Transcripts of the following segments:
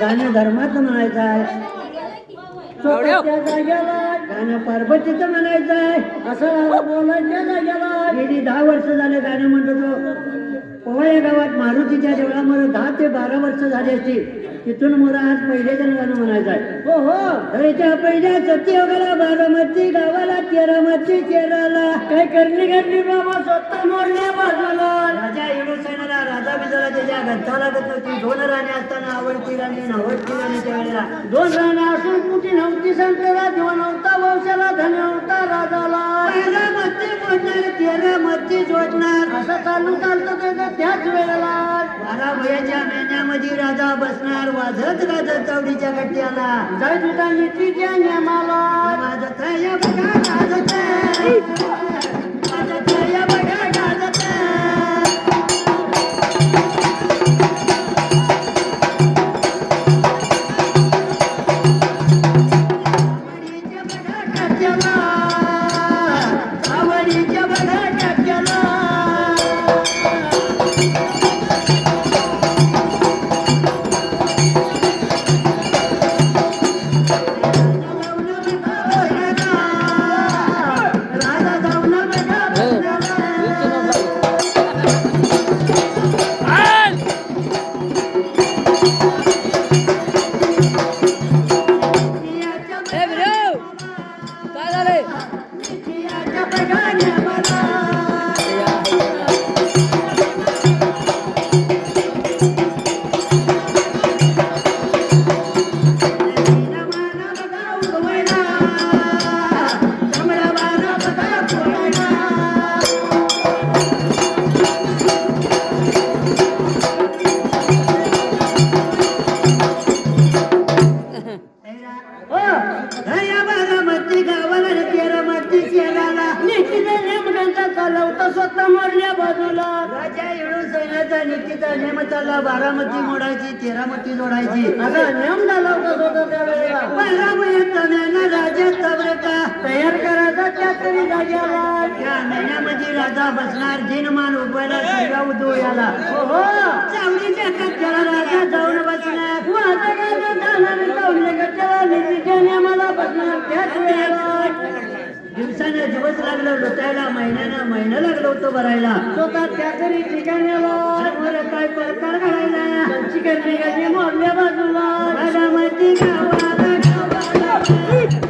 गाणं धर्माचं म्हणायचं आहे. जागेला गाणं पार्वतीचं म्हणायचं आहे. असं बोलायच्या जागेला गेली दहा वर्ष झाले गाणं म्हणत होतो पोवा या गावात मारुतीच्या देवळामध्ये दहा ते बारा वर्ष झाली असतील तिथून मला आज पहिले जण गाणं म्हणायचं आहे. हो हो. घरीच्या पहिल्या सत्ययोगाला बारामती गावाला तेरामती केराला काय करणी घडली बाबा स्वतः मोडल्या बाजूला. राजा येडूसेनाला राजा बिजाला त्याच्या लागत नव्हती? दोन राणी असताना आवडती राणी नवडती राणी त्या वेळेला. दोन राण्या असून कुठे नव्हती संतेला जीवन नव्हता वंशाला धन होता राजाला. पहिला मत्ती मोडणार तेरा मत्ती जोडणार. असं चालू चालतं त्याचं त्याच वेळेला. बारा वयाच्या महिन्यामध्ये राजा बसणार वाजत गाजत चावडीच्या गट्ट्याला. जय तुझा नीतीच्या नियमाला. माझं या बघा गाजत वाजत या बघा. स्वतः मारल्या बाजूला. राजा येळून सैन्याचा नीतीचा नेम चालला. बारामती मोडायची तेरामती जोडायची. असा नियम झाला होता त्यावेळेला बारामतीचा नैना राजा तवरका तयार करायचा त्या तरी जाग्याला त्या नैन्यामध्ये राजा बसणार जिनमान उभयला सगळा उदो याला हो चावडीच्या कट्ट्याला राजा जाऊन बसणार. माझा राजा जाणार चावडीच्या कट्ट्याला नीतीच्या नियमाला बसणार त्याच वेळेला. दिवसानं दिवस लागलं लुटायला महिन्यानं महिना लागलं होतं भरायला. स्वतः त्या तरी ठिकाण्याला बरं काय प्रकार घडायला त्यांची करणी करणी मोडल्या बाजूला. बारामती गावाला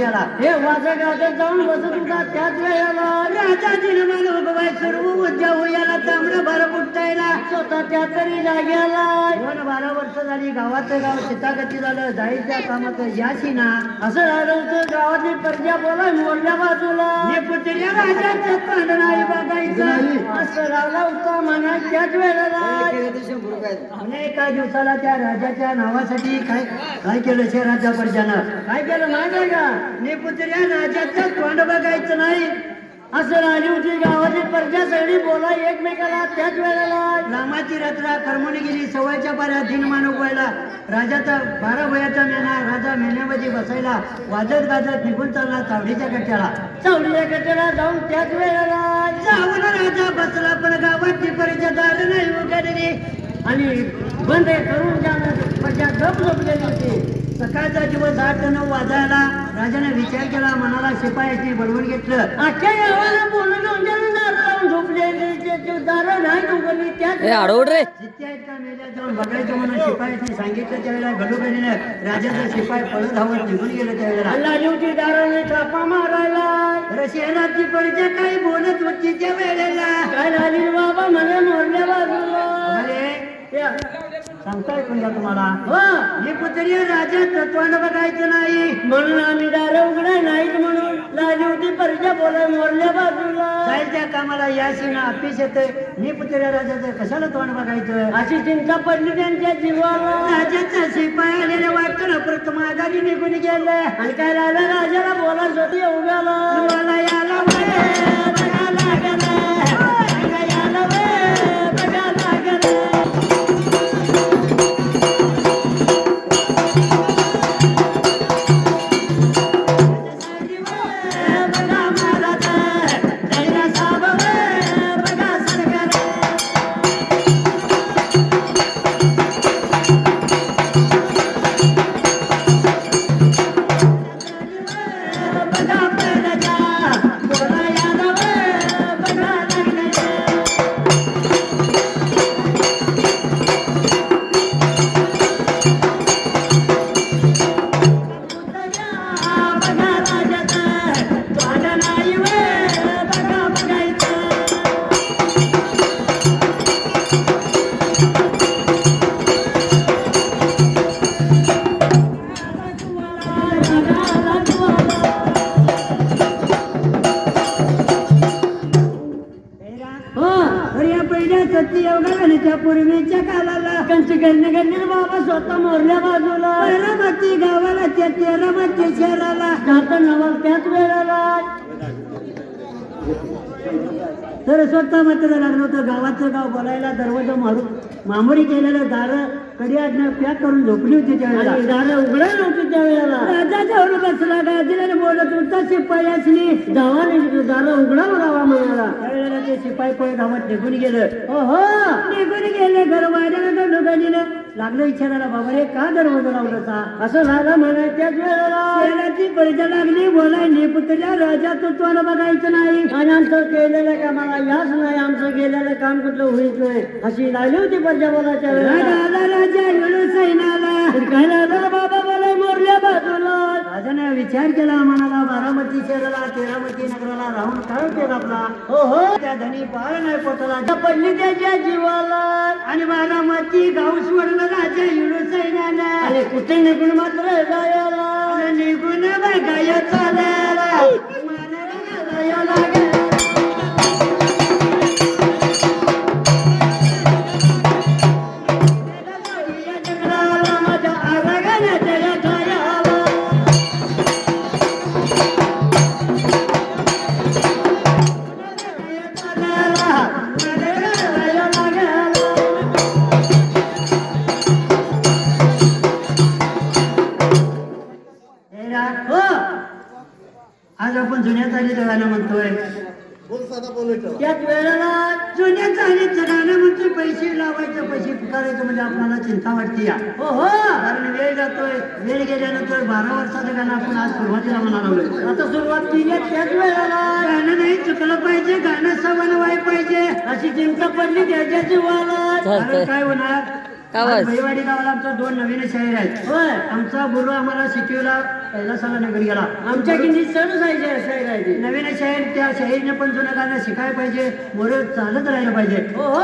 केला. हे वाजा गावात जाऊन बसत होता त्याच वेळेला राजाजी जिनमान उभवाय सर्व उद्या याला तांबडं भर बुट्टायला स्वतः त्या तरी जाग्याला बारा झाली गावाचं गाव शेतागती झालं जायच्या कामात याशी ना असं झालं होतं गावातली प्रजा बोलाय मोरल्या बाजूला. हे पुतळ्या राजाचं तोंड नाही बघायचं. असं रावला होता म्हणा त्याच वेळेला दिवसाला त्या राजाच्या नावासाठी काय काय केलं शहराच्या प्रजानं काय केलं माहिती का ने पुतळ्या राजाचं तोंड बघायचं नाही. असं होती गावाची प्रजा सगळी बोला एकमेकाला त्याच वेळेला. रामाची रात्र कर्मणी गेली सवयच्या पाऱ्या दिनमान उगवायला. राजाचा बारा वयाचा मेना राजा मेन्यामध्ये बसायला. वाजत गाजत निघून चालला चावडीच्या कट्याला. चावडीच्या कट्याला जाऊन त्याच वेळेला. जाऊन राजा बसला पण गावाची परिचय दार नाही उघडली. आणि बंद करून जाणं प्रजा गप झोपलेली होती. सकाळचा दिवस आठ ते नऊ वाजायला. राजाने विचार केला मनाला शिपायाची बडवून घेतलं. अख्ख्या गावाला बोलून जाऊन दार लावून झोपलेली ते- ते दारं नाही उघडली त्याच ए आडवड रे. जिथे आहेत का मेल्या जाऊन बघायचं म्हणून शिपायाची सांगितलं त्यावेळेला राजाचा शिपाई पळत धावत निघून गेलं त्यावेळेला. लालीवची दाराने थापा मारायला. काही बोलत होती त्या वेळेला. काय बाबा? मला मोरल्या बाजूला. सांगताय कोण का तुम्हाला? ही. पुतळी राजा तत्वानं बघायचं नाही. म्हणून आम्ही दार उघडाय नाहीत म्हणून लाली होती परिचय बोलाय मोरल्या बाजूला. जायच्या कामाला याशी ना अपिस येते मी पुतळ्या राजाचं कशाला तोंड बघायचं अशी चिंता पडली त्यांच्या जीवाला. राजाचा शिपाई आलेल्या वाटतं प्रथम आघाडी निघून गेले आणि काय राजा राजाला बोला स्वतः उगाला मला याला पूर्वीच्या कालाला त्यांची गण्य गण्य बाबा स्वतः मोरल्या बाजूला. बारामती गावाला त्या तेरा तेरामती शहराला. जाता नवल त्याच वेळाला. तर स्वतः मात्र लागलं होतं. गावाचं गाव बोलायला दरवाजा मारून मामुरी केलेलं दार कडी आडनं पॅक करून झोपली होती त्यावेळेला दार उघडा नव्हती त्यावेळेला बसला गाजीला बोलत होता शिपायासनी दार उघडा बघावा म्हणाला. त्यावेळेला ते शिपाई पळ गावात निघून गेलं. हो हो निघून गेले घर वाड्याला गणिलं लागलं विचारायला बाबा रे का दरवाजा लावला असं झालं म्हणे त्याच वेळेला. परीक्षा लागली बोलायली पुतल्या राजा तत्वाला बघायचं नाही. आणि आमचं केलेलं कामाला याच नाही आमचं केलेलं काम कुठलं नाही. अशी लागली होती प्रजा बोलाच्या वेळेला. राजा बाबा मला मोरल्या बाजूला राजाने विचार केला म्हणाला बारामती शहराला तेरामती नगराला राहून काय केलं आपला? हो हो त्या धनी पाळ नाही पोचला पडली त्याच्या जीवाला. आणि बारामती गाव सोडलं राजा येणं सैनाला कुठे निघून मात्र जायला? निघून बघाय चालायला. चालीचं गाणं म्हणतोय. त्याच वेळेला जुन्या चालीचं गाणं म्हणतोय पैसे लावायचे पैसे पुकारायचं म्हणजे आपल्याला चिंता वाटते या. हो हो कारण वेळ जातोय. वेळ गेल्यानंतर बारा वर्षाचं गाणं आपण आज सुरुवातीला म्हणा लागलोय. आता सुरुवात केली त्याच वेळेला गाणं नाही चुकलं पाहिजे गाणं सवन व्हाय पाहिजे. अशी चिंता पडली त्याच्या जीवाला. कारण काय होणार? भैवाडी गावाला आमचा दोन नवीन शाहीर आहेत. होय. आमचा गुरु आम्हाला शिकवला पहिला साला नगर गेला. आमच्या किंडी सण शाहीर आहे. नवीन शाहीर त्या शाहीरने पण जुनं गाणं शिकायला पाहिजे मोर चालत राहिलं पाहिजे. हो हो.